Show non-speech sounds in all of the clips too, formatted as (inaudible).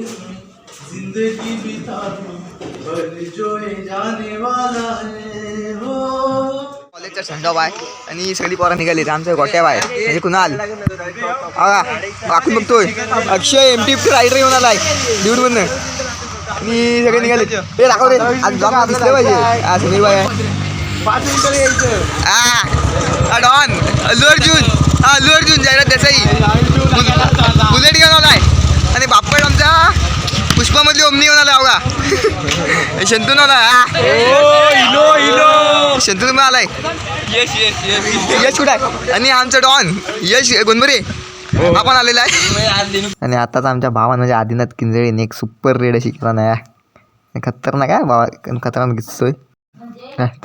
जिंदगी बिता दो जो जाने वाला है हो। कॉलेजचा आणि सगळी पोरं निघाली आमच्या गोट्या बाय म्हणजे कुणाल? हा बघतोय. अक्षय एम टी रायडर येऊन आलाय. ड्यूटवरनं आणि सगळे निघाले ते दाखव रे. आज पाहिजे. हा समीर बाय. पाच मिनिटं यायचं. डॉन. अल्लू अर्जुन. हा अल्लू अर्जुन जाहिरात देसाई. बुलेट घेऊन आलाय. आणि बाप्पड आमचा पुष्पामधली ओमनी आला अवघा शंतून आला शंतून आलाय. यश कुठं आहे? आणि आमचं डॉन. यश गोंदबरे हा. पण आलेला आहे. आणि आताच आमच्या भावानं म्हणजे आदिनाथ किंजळीने एक सुपर रेड अशी केला नाही खतरनाक आहे भावा. खतरनाक दिसतोय.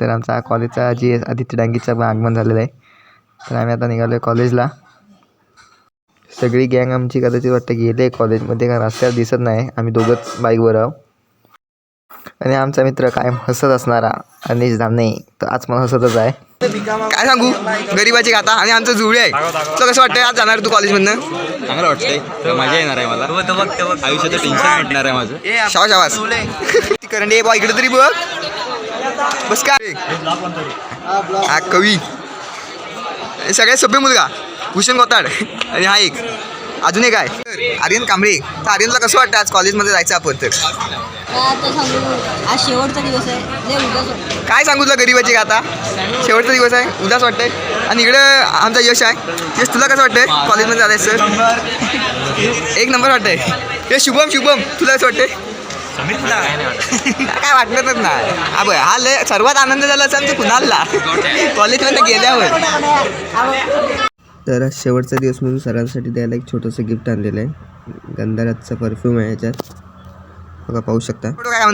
तर आमचा कॉलेजचा जी आदित्य डांगीचं आगमन झालेलं आहे. तर आम्ही आता निघालो आहे कॉलेजला सगळी गँग आमची कदाचित वाटतं गेले आहे कॉलेजमध्ये कारण रस्त्यावर दिसत नाही. आम्ही दोघंच बाईकवर आहोत. आणि आमचा मित्र कायम हसत असणारा अनिश धामणे. तर आज पण हसतच आहे. काय सांगू? गरीबाची गाथा आणि आमचं जुळे आहे. तुला कसं वाटतंय आज जाणार तू कॉलेजमधनं? चांगलं वाटतंय. तर मजा येणार आहे मला. आयुष्याचं टेन्शन मिटणार आहे माझं. शाबास शाबास. (laughs) ती करंडे बा इकडे तरी बघ. बस काय हा कवी. सगळ्यात सभ्य मुलगा. भूषण गोताड आणि हा एक. अजून एक आहे. आर्यन कांबळे. तर आर्यनला कसं वाटतं आज कॉलेजमध्ये जायचं आपण तर? काय आता सांगू आज शेवटचा दिवस आहे. लय उगाच वाटतं. काय सांगू तुला गरीबाची गाथा शेवटचा दिवस आहे. उदास वाटतंय. आणि इकडं आमचा यश आहे. यश तुला कसं वाटतंय कॉलेजमध्ये जायचं? एक नंबर वाटतंय. हे शुभम शुभम तुला कसं वाटतंय? काय वाटतच नाही. हा बघ हा लय सर्वात आनंद झाला असं आमच्या कुणालला? कॉलेजमध्ये गेल्यावर. तर आज शेवटचा दिवस म्हणून सरांसाठी द्यायला एक छोटंसं गिफ्ट आणलेलं आहे. गंधाराचा परफ्यूम आहे याच्यात. बघा पाहू शकता. काय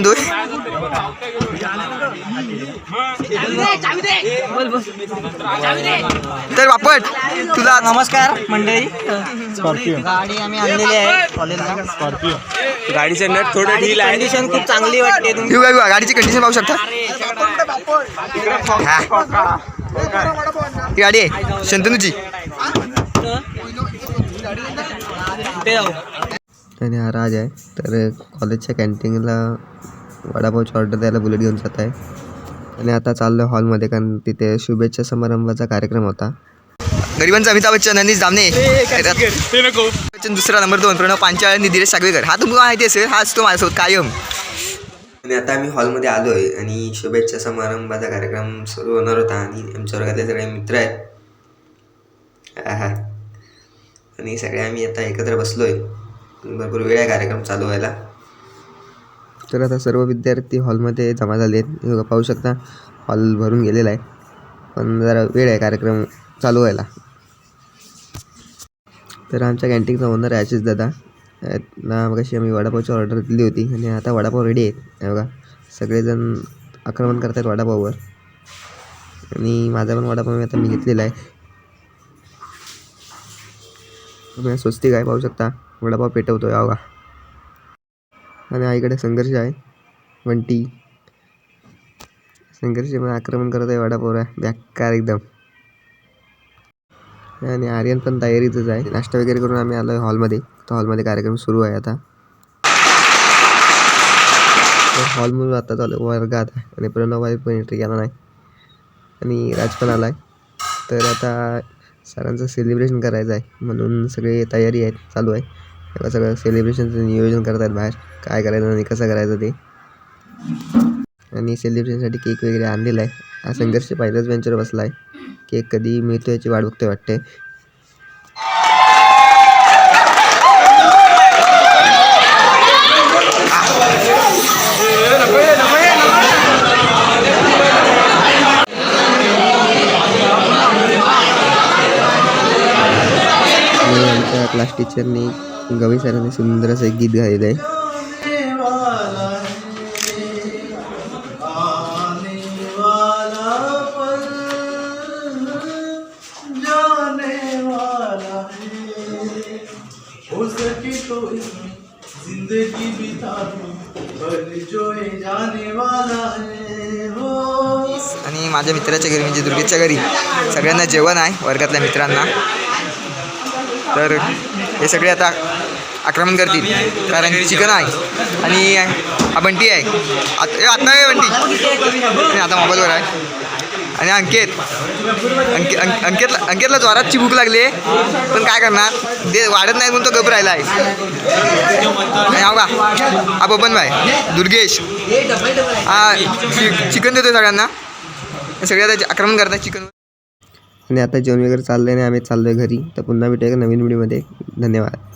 तर बापट तुला नमस्कार मंडळी. गाडी आम्ही आणलेली आहे कॉलेजला गाडीचं नट थोडं ढील आहे. कंडिशन खूप चांगली वाटते का गाडीची कंडिशन पाहू शकता. हा. ही गाडी आहे शंतनूची ते जाऊ. आणि हा राज आहे. तर कॉलेजच्या कॅन्टीनला वडापावची ऑर्डर द्यायला बुलेट घेऊन जात आहे. आणि आता चाललो हॉलमध्ये कारण तिथे शुभेच्छा समारंभाचा कार्यक्रम होता. गरिबांचा अमिताभ बच्चन आणि ते नको. बच्चन दुसरा नंबर दोन प्रणव पांचाळ आणि निलेश सागवेकर. हा तुम्हाला माहिती असेल हा असतो माझ्यासोबत कायम. आणि आता आम्ही हॉलमध्ये आलो आहे आणि शुभेच्छा समारंभाचा कार्यक्रम सुरू होणार होता. आणि आमच्या वर्गातले सगळे मित्र आहेत. आहा. आणि सगळे आम्ही आता एकत्र बसलो आहे भरपूर वेळ आहे कार्यक्रम चालू व्हायला. तर आता सर्व विद्यार्थी हॉलमध्ये जमा झाले आहेत. पाहू शकता हॉल भरून गेलेला आहे. पण जरा वेळ आहे कार्यक्रम चालू व्हायला. तर आमच्या कॅन्टीनचा ओनर आहे आशिष दादा. ना मगाशी आम्ही वडापावची ऑर्डर दिली होती आणि आता वडापाव रेडी आहेत. बघा सगळेजण आक्रमण करत आहेत वडापाववर. आणि माझा पण वडापाव मी आता मी घेतलेला आहे. तुम्ही स्वस्तिक आहे पाहू शकता. वडापाव पेटवतो आहे अवघा आणि आईकडे संघर्ष आहे. वंटी. संघर्ष पण आक्रमण करत आहे वडापावला. बेकार एकदम. आणि आर्यन पण तयारीतच आहे. नाश्ता वगैरे करून आम्ही आलो आहे हॉलमध्ये. तर हॉलमध्ये कार्यक्रम सुरू आहे आता. हॉलमधून आता चालू आहे वर्गात. आणि प्रणव पण एंट्री केला नाही आणि राज पण आला आहे तर आता सरांचं सेलिब्रेशन करायचं आहे म्हणून सगळे तयारी आहेत चालू आहे. तेव्हा सगळं सेलिब्रेशनचं नियोजन करत आहेत बाहेर. काय करायचं आणि कसं करायचं ते. आणि सेलिब्रेशनसाठी केक वगैरे आणलेला आहे. हा संघर्ष पहिल्याच बेंचवर बसला आहे. केक कधी मिळतो याची वाट बघतोय वाटते क्लास टीचरनी गवी सरांनी सुंदर असं एक गीत गायलं. आहे आणि माझ्या मित्राच्या घरी म्हणजे दुर्गेशच्या घरी सगळ्यांना जेवण आहे वर्गातल्या मित्रांना. तर हे सगळे आता आक्रमण करतील. कारण चिकन आहे आणि हा बंटी आहे. आत- ए, आता आहे बंटी आता मोबाईलवर आहे. आणि अंकित. अंकित अंक- अंकितला अंकितला जोरातची भूक लागली आहे. पण काय करणार? दे वाढत नाही म्हणून तो गप राहिला आहे. आणि हा का हा बबन भाई दुर्गेश. हा चि- चिकन देतो सगळ्यांना. सगळे आता आक्रमण करतात चिकन आणि आता जेवण वगैरे चाललं आहे आणि आम्ही चाललो आहे घरी. तर पुन्हा भेटूया एका नवीन व्हिडिओमध्ये. धन्यवाद.